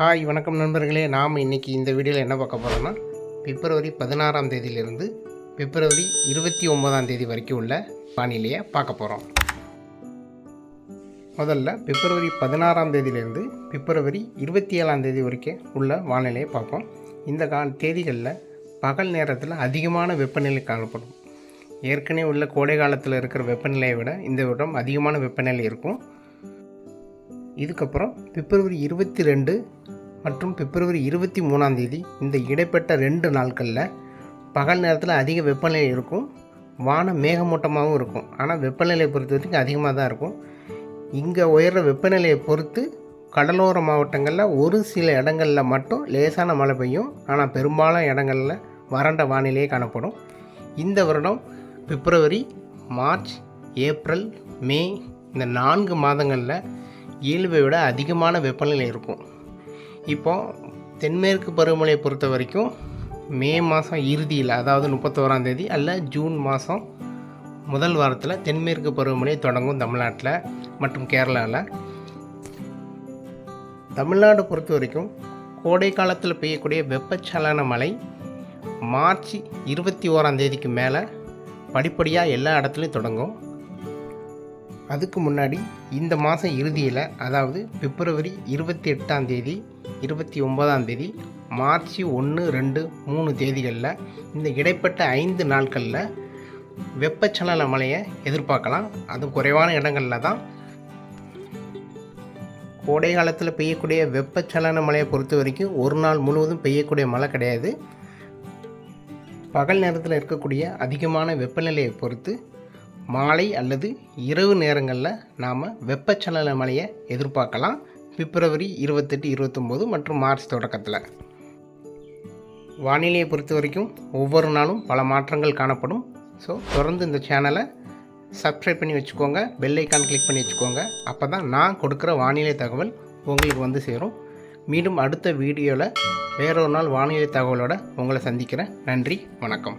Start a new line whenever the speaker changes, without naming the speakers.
Hi வணக்கம் நண்பர்களே. நாம் இன்றைக்கி இந்த வீடியோவில் என்ன பார்க்க போகிறோம்னா பிப்ரவரி பதினாறாம் தேதியிலிருந்து பிப்ரவரி இருபத்தி ஒன்பதாம் தேதி வரைக்கும் உள்ள வானிலையை பார்க்க போகிறோம் முதல்ல பிப்ரவரி பதினாறாம் தேதியிலேருந்து பிப்ரவரி இருபத்தி ஏழாம் தேதி வரைக்கும் உள்ள வானிலையை பார்ப்போம். இந்த கா தேதிகளில் பகல் நேரத்தில் அதிகமான வெப்பநிலை காணப்படும். ஏற்கனவே உள்ள கோடை காலத்தில் இருக்கிற வெப்பநிலையை விட இந்த விடம் அதிகமான வெப்பநிலை இருக்கும். இதுக்கப்புறம் பிப்ரவரி இருபத்தி ரெண்டு மற்றும் பிப்ரவரி இருபத்தி மூணாம் தேதி இந்த இடைப்பட்ட ரெண்டு நாட்களில் பகல் நேரத்தில் அதிக வெப்பநிலை இருக்கும். வானம் மேகமூட்டமாகவும் இருக்கும். ஆனால் வெப்பநிலையை பொறுத்த வரைக்கும் அதிகமாக தான் இருக்கும். இங்கே உயர்ற வெப்பநிலையை பொறுத்து கடலோர மாவட்டங்களில் ஒரு சில இடங்களில் மட்டும் லேசான மழை பெய்யும். ஆனால் பெரும்பாலான இடங்களில் வறண்ட வானிலையே காணப்படும். இந்த வருடம் பிப்ரவரி மார்ச் ஏப்ரல் மே இந்த நான்கு மாதங்களில் இயல்பை விட அதிகமான வெப்பநிலை இருக்கும். இப்போ தென்மேற்கு பருவமழையை பொறுத்த வரைக்கும் மே மாதம் இறுதியில் அதாவது முப்பத்தோராம் தேதி அல்ல ஜூன் மாதம் முதல் வாரத்தில் தென்மேற்கு பருவமழை தொடங்கும் தமிழ்நாட்டில் மற்றும் கேரளாவில் தமிழ்நாடு பொறுத்த வரைக்கும் கோடை காலத்தில் பெய்யக்கூடிய வெப்பச்சலன மழை மார்ச் இருபத்தி ஓராம் தேதிக்கு மேலே படிப்படியாக எல்லா இடத்துலையும் தொடங்கும். அதுக்கு முன்னாடி இந்த மாதம் இறுதியில் அதாவது பிப்ரவரி இருபத்தி எட்டாம் தேதி இருபத்தி ஒன்பதாம் தேதி மார்ச் ஒன்று ரெண்டு மூணு தேதிகளில் இந்த இடைப்பட்ட ஐந்து நாட்களில் வெப்பச்சலன மழையை எதிர்பார்க்கலாம். அது குறைவான இடங்களில் தான். கோடை காலத்தில் பெய்யக்கூடிய வெப்பச்சலன மழையை பொறுத்த வரைக்கும் ஒரு நாள் முழுவதும் பெய்யக்கூடிய மழை கிடையாது. பகல் நேரத்தில் இருக்கக்கூடிய அதிகமான வெப்பநிலையை பொறுத்து மாலை அல்லது இரவு நேரங்களில் நாம் வெப்பச்சலன மழையை எதிர்பார்க்கலாம். பிப்ரவரி இருபத்தெட்டு இருபத்தொம்போது மற்றும் மார்ச் தொடக்கத்தில். வானிலையை பொறுத்த வரைக்கும் ஒவ்வொரு நாளும் பல மாற்றங்கள் காணப்படும். ஸோ தொடர்ந்து இந்த சேனலை சப்ஸ்கிரைப் பண்ணி வச்சுக்கோங்க. பெல் ஐக்கான் கிளிக் பண்ணி வச்சுக்கோங்க. அப்போ தான் நான் கொடுக்குற வானிலை தகவல் உங்களுக்கு வந்து சேரும். மீண்டும் அடுத்த வீடியோவில் வேறொரு நாள் வானிலை தகவலோடு உங்களை சந்திக்கிறேன். நன்றி வணக்கம்.